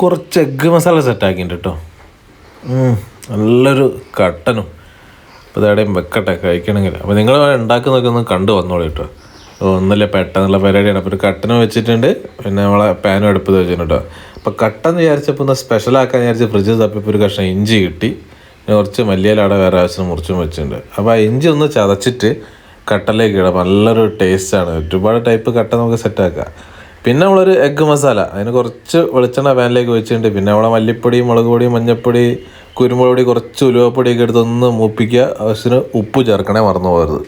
കുറച്ച് എഗ്ഗ് മസാല സെറ്റാക്കിയിട്ടുണ്ട് കേട്ടോ നല്ലൊരു കട്ടനും. അപ്പോൾ ഇതെവിടെയും വെക്കട്ടെ കഴിക്കണമെങ്കിൽ. അപ്പോൾ നിങ്ങൾ ഉണ്ടാക്കുന്നതൊക്കെ ഒന്ന് കണ്ടു വന്നോളൂ കേട്ടോ ഒന്നല്ലേ പെട്ടെന്നുള്ള പരിപാടിയാണ്. അപ്പോൾ ഒരു കട്ടനും വെച്ചിട്ടുണ്ട്. പിന്നെ നമ്മളെ പാനും എടുപ്പ് വെച്ചിട്ടുണ്ട് കേട്ടോ അപ്പോൾ കട്ടെന്ന് വിചാരിച്ചപ്പോൾ ഒന്ന് സ്പെഷ്യലാക്കാൻ വിചാരിച്ച് ഫ്രിഡ്ജിൽ തപ്പിപ്പോൾ ഒരു കഷ്ണം ഇഞ്ചി കിട്ടി. പിന്നെ കുറച്ച് മല്ലിയില അവിടെ വേറെ ആവശ്യം മുറിച്ചും വെച്ചിട്ടുണ്ട്. അപ്പോൾ ആ ഇഞ്ചി ഒന്ന് ചതച്ചിട്ട് കട്ടലേക്ക് ഇടാം. നല്ലൊരു ടേസ്റ്റാണ് ഒരുപാട് ടൈപ്പ് കട്ട നമുക്ക് സെറ്റാക്കാം പിന്നെ നമ്മളൊരു എഗ്ഗ് മസാല അതിന് കുറച്ച് വെളിച്ചെണ്ണ പാനിലേക്ക് വെച്ചിട്ടുണ്ട് പിന്നെ നമ്മളെ മല്ലിപ്പൊടി മുളക് പൊടി മഞ്ഞൾപ്പൊടി കുരുമുളക് പൊടി കുറച്ച് ഉലുവപ്പൊടിയൊക്കെ എടുത്ത് ഒന്ന് മൂപ്പിക്കുക. ആവശ്യത്തിന് ഉപ്പ് ചേർക്കണേ മറന്നു പോകരുത്.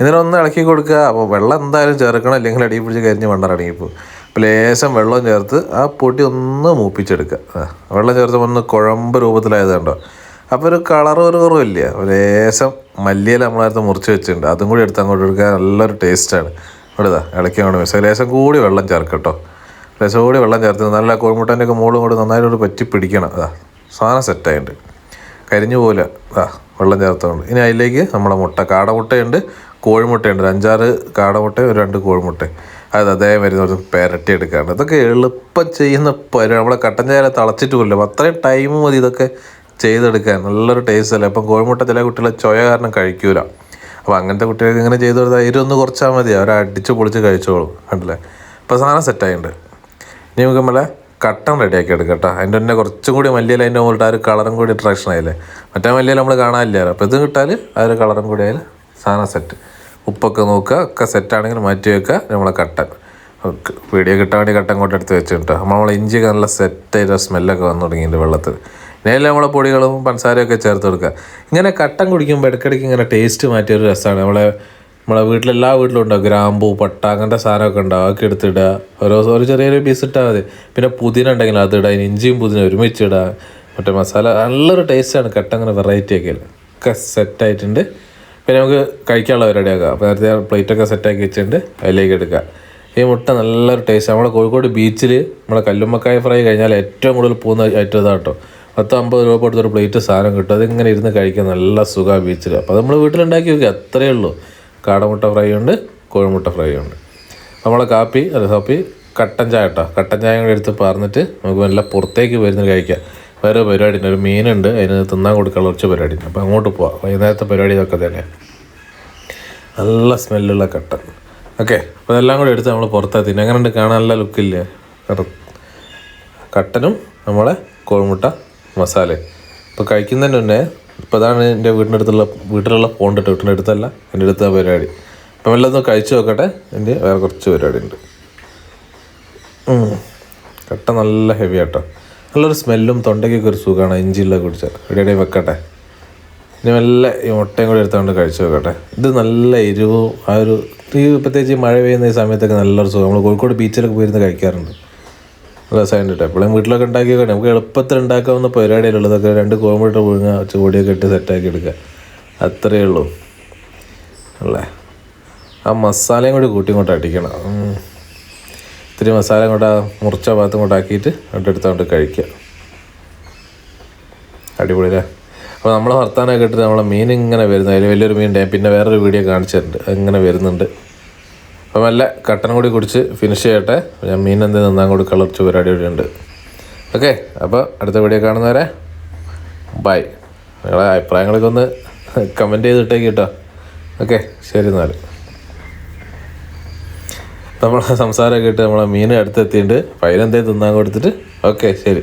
ഇതിനൊന്ന് ഇളക്കി കൊടുക്കുക. അപ്പോൾ വെള്ളം എന്തായാലും ചേർക്കണം. അല്ലെങ്കിൽ അടിയിൽ പിടിച്ച് കരിഞ്ഞ് മണ്ണറടങ്ങിപ്പോൾ അപ്പോൾ ലേശം വെള്ളം ചേർത്ത് ആ പൊടി ഒന്ന് മൂപ്പിച്ചെടുക്കുക. വെള്ളം ചേർത്ത് ഒന്ന് കുഴമ്പ് രൂപത്തിലായത് കണ്ടോ? അപ്പോൾ ഒരു കളർ ഒരു കുറവില്ല. ലേശം മല്ലിയില നമ്മളടുത്ത് മുറിച്ച് വെച്ചിട്ടുണ്ട്. അതും കൂടി എടുത്ത് അങ്ങോട്ട് എടുക്കാൻ നല്ലൊരു ടേസ്റ്റാണ് ഇവിടെ ഇതാ ഇളക്കി അങ്ങോട്ട് മിക്സ് ലേശം കൂടി വെള്ളം ചേർക്കട്ടോ. ലേശം കൂടി വെള്ളം ചേർത്ത് നല്ല കോഴിമുട്ടന്റെ ഒക്കെ മുകളും കൂടി നന്നായിട്ട് പറ്റി പിടിക്കണം. അതാ സാധനം സെറ്റായിട്ടുണ്ട് കരിഞ്ഞു പോലെ ആ വെള്ളം ചേർത്തുകൊണ്ട് ഇനി അതിലേക്ക് നമ്മുടെ മുട്ട. കാടമുട്ടയുണ്ട് കോഴിമുട്ടയുണ്ട്. ഒരു അഞ്ചാറ് കാടമുട്ട ഒരു രണ്ട് കോഴിമുട്ട അത് അതേ മരുന്ന് പെരട്ടി എടുക്കാണ്ട്. ഇതൊക്കെ എളുപ്പം ചെയ്യുന്ന പരി നമ്മളെ കട്ടൻ ചായ തളച്ചിട്ട് കൊല്ലും അത്രയും ടൈം മതി ഇതൊക്കെ ചെയ്തെടുക്കാൻ. നല്ലൊരു ടേസ്റ്റ് അല്ലേ? അപ്പം കോഴിമുട്ട ചില കുട്ടികളെ ചൊയ കാരണം കഴിക്കൂല. അപ്പോൾ അങ്ങനത്തെ കുട്ടികൾക്ക് ഇങ്ങനെ ചെയ്ത് കൊടുത്താൽ എരിവൊന്ന് കുറച്ചാൽ മതി. അവർ അടിച്ച് പൊളിച്ച് കഴിച്ചോളും. കണ്ടില്ലേ? അപ്പോൾ സാധനം സെറ്റായിട്ടുണ്ട് ഇനി നമുക്ക് നമ്മളെ കട്ടൻ റെഡിയാക്കി എടുക്കാം കേട്ടോ അതിന്റെ തന്നെ കുറച്ചും കൂടി മല്ലിയില അതിന്റെ മുകളിൽ ആ ഒരു കളറും കൂടി അട്രാക്ഷൻ ആയില്ലേ? മറ്റേ മല്ലിയില നമ്മൾ കാണാനില്ല? അപ്പോൾ ഇത് കിട്ടാൽ ആ ഒരു കളറും കൂടി ആയാൽ സാധനം സെറ്റ് ഉപ്പൊക്കെ നോക്കുക. ഒക്കെ സെറ്റാണെങ്കിൽ മാറ്റി വെക്കുക. നമ്മളെ കട്ടൻ. വീഡിയോ കിട്ടാൻ വേണ്ടി കട്ടൻ കൊണ്ട് എടുത്ത് നമ്മൾ നമ്മളെ ഇഞ്ചിയൊക്കെ നല്ല സെറ്റായിട്ട് സ്മെല്ലൊക്കെ വന്നു തുടങ്ങിയിട്ടുണ്ട് വെള്ളത്തിൽ നേരെ നമ്മളെ പൊടികളും പഞ്ചസാരയൊക്കെ ചേർത്ത് കൊടുക്കുക. ഇങ്ങനെ കട്ടൻ കുടിക്കുമ്പോൾ ഇടയ്ക്കിടയ്ക്ക് ഇങ്ങനെ ടേസ്റ്റ് മാറ്റിയൊരു രസമാണ് നമ്മളെ നമ്മളെ വീട്ടിലെല്ലാ വീട്ടിലും ഉണ്ടാവും ഗ്രാമ്പൂ പട്ട അങ്ങനത്തെ സാധനമൊക്കെ ഉണ്ടാവും അതൊക്കെ എടുത്തിടുക. ഓരോ ഒരു ചെറിയൊരു പീസ് ഇട്ടാൽ മതി. പിന്നെ പുതിന ഉണ്ടെങ്കിൽ അത് അതിന് ഇഞ്ചിയും പുതിന ഒരുമിച്ച് ഇടുക. മറ്റേ മസാല നല്ലൊരു ടേസ്റ്റാണ് കട്ട അങ്ങനെ വെറൈറ്റി ഒക്കെ ഒക്കെ സെറ്റായിട്ടുണ്ട് പിന്നെ നമുക്ക് കഴിക്കാനുള്ള പരിപാടി ആക്കുക അപ്പോൾ നേരത്തെ പ്ലേറ്റൊക്കെ സെറ്റാക്കി വെച്ചിട്ടുണ്ട്. അതിലേക്ക് എടുക്കുക. ഈ മുട്ട നല്ലൊരു ടേസ്റ്റ് നമ്മളെ കോഴിക്കോട് ബീച്ചിൽ നമ്മളെ കല്ലുമ്മക്കായ ഫ്രൈ കഴിഞ്ഞാൽ ഏറ്റവും കൂടുതൽ പോകുന്ന ഐറ്റം ഇതാണ് കേട്ടോ. പത്ത് അമ്പത് രൂപ കൊടുത്തൊരു പ്ലേറ്റ് സാധനം കിട്ടും. അതിങ്ങനെ ഇരുന്ന് കഴിക്കാൻ നല്ല സുഖമാണ് ബീച്ചിൽ അപ്പോൾ നമ്മൾ വീട്ടിലുണ്ടാക്കി നോക്കി അത്രയേ ഉള്ളൂ. കാടമുട്ട ഫ്രൈ ഉണ്ട് കോഴിമുട്ട ഫ്രൈ ഉണ്ട്. നമ്മളെ കാപ്പി അല്ല കാപ്പി കട്ടൻ ചായ കേട്ടോ കട്ടൻ ചായ കൂടെ എടുത്ത് പറഞ്ഞിട്ട് നമുക്ക് നല്ല പുറത്തേക്ക് വരുന്ന കഴിക്കാം. വേറെ പരിപാടി ഒരു മീനുണ്ട്. അതിന് തിന്നാൻ കൊടുക്കാനുള്ള കുറച്ച് പരിപാടി അപ്പോൾ അങ്ങോട്ട് പോവാം. വൈകുന്നേരത്തെ പരിപാടി ഇതൊക്കെ തന്നെ. നല്ല സ്മെല്ലുള്ള കട്ടൻ. ഓക്കെ അപ്പോൾ ഇതെല്ലാം കൂടെ എടുത്ത് നമ്മൾ പുറത്തെത്തി അങ്ങനെ ഉണ്ട് കാണാൻ നല്ല ലുക്കില്ലേ കട്ടനും നമ്മളെ കോഴിമുട്ട മസാല. ഇപ്പോൾ കഴിക്കുന്നതിന് മുന്നേ ഇപ്പോൾ അതാണ് എന്റെ വീടിന്റെ അടുത്തുള്ള വീട്ടിലുള്ള ഇട്ട് വീട്ടിന്റെ അടുത്തല്ല എന്റെ അടുത്ത പരിപാടി. അപ്പം എല്ലാം കഴിച്ചു നോക്കട്ടെ എന്റെ വേറെ കുറച്ച് പരിപാടി ഉണ്ട് കട്ട നല്ല ഹെവി ആട്ടോ. നല്ലൊരു സ്മെല്ലും തൊണ്ടയ്ക്കൊക്കെ ഒരു സുഖമാണ് ഇഞ്ചിയുള്ള കുടിച്ചാൽ. എവിടെയും വെക്കട്ടെ. ഇനി നല്ല ഈ മുട്ടയും കൂടി എടുത്തുകൊണ്ട് കഴിച്ചു നോക്കട്ടെ. ഇത് നല്ല എരിവും ആ ഒരു ഈ പ്രത്യേകിച്ച് മഴ പെയ്യുന്ന ഈ സമയത്തൊക്കെ നല്ലൊരു സുഖം. നമ്മൾ കോഴിക്കോട് ബീച്ചിലൊക്കെ പോയിരുന്ന് കഴിക്കാറുണ്ട്. കേട്ടോ എപ്പോഴും വീട്ടിലൊക്കെ ഉണ്ടാക്കി വെക്കട്ടെ നമുക്ക് എളുപ്പത്തിൽ ഉണ്ടാക്കാവുന്ന പരിപാടിയിലുള്ളതൊക്കെ രണ്ട് കോമ്പിട്ട് പുഴുങ്ങുക ചൂടിയൊക്കെ ഇട്ട് സെറ്റാക്കി എടുക്കുക. അത്രയേ ഉള്ളൂ. അല്ലേ? ആ മസാലയും കൂടി കൂട്ടി ഇങ്ങോട്ട് അടിക്കണം. ഇത്തിരി മസാല ഇങ്ങോട്ട് ആ മുറിച്ച ഭാഗത്ത് ഇങ്ങോട്ട് ആക്കിയിട്ട് അങ്ങോട്ട് എടുത്തോണ്ട് കഴിക്കുക. അടിപൊളി അല്ലേ അപ്പോൾ നമ്മളെ വർത്താനമൊക്കെ ഇട്ടിട്ട് നമ്മളെ മീൻ ഇങ്ങനെ വരുന്നത്. അതിൽ വലിയൊരു മീൻ പിന്നെ വേറൊരു വീഡിയോ കാണിച്ചിട്ടുണ്ട്. അങ്ങനെ വരുന്നുണ്ട്. അപ്പം നല്ല കട്ടൻ കൂടി കുടിച്ച് ഫിനിഷ് ചെയ്യട്ടെ. ഞാൻ മീൻ എന്ത് നിന്നാൻ കൂടി കളർച്ച് പരിപാടി കൂടി ഉണ്ട് ഓക്കെ അപ്പോൾ അടുത്ത വീഡിയോ കാണുന്നവരെ ബൈ നിങ്ങളുടെ അഭിപ്രായങ്ങളൊക്കെ ഒന്ന് കമന്റ് ചെയ്തിട്ടേക്ക് കേട്ടോ. ഓക്കെ ശരി എന്നാൽ. നമ്മളെ സംസാരമൊക്കെ ഇട്ട് നമ്മളെ മീൻ അടുത്തെത്തിയിട്ടുണ്ട്. അപ്പോൾ അതിനെന്തേലും തിന്നാൻ കൊടുത്തിട്ട് ഓക്കെ ശരി.